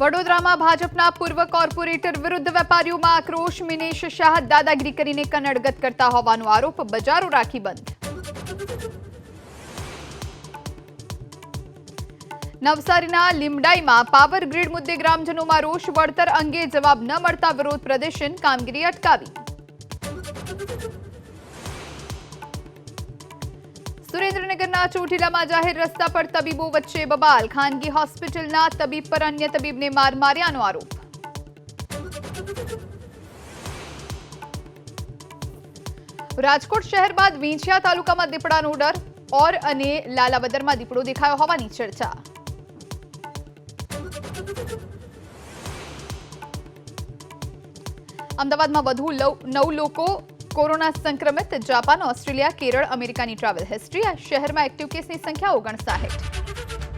વડોદરામાં ભાજપના પૂર્વ કોર્પોરેટર વિરુદ્ધ વેપારીઓમાં આક્રોશ, મિનેશ શાહ દાદાગીરી કરીને કનડગત કરતા હોવાનો આરોપ, બજારો રાખી બંધ. નવસારીના લીમડાઈમાં પાવર ગ્રીડ મુદ્દે ગ્રામજનોમાં રોષ, વળતર અંગે જવાબ ન મળતા વિરોધ પ્રદર્શન, કામગીરી અટકાવી. સુરેન્દ્રનગરના ચોટીલામાં જાહેર રસ્તા પર તબીબો વચ્ચે બબાલ ખાનગી હોસ્પિટલના તબીબ પર અન્ય તબીબને માર માર્યાનો આરોપ રાજકોટ શહેર બાદ વિંછિયા તાલુકામાં દીપડાનો ડર ઓર અને લાલાબદરમાં દીપડો દેખાયો હોવાની ચર્ચા અમદાવાદમાં વધુ લવ- નવ લોકો કોરોના સંક્રમિત જાપાન ઓસ્ટ્રેલિયા કેરળ અમેરિકાની ટ્રાવેલ હિસ્ટ્રી આ શહેરમાં એક્ટિવ કેસની સંખ્યા ઓગણસાઠ.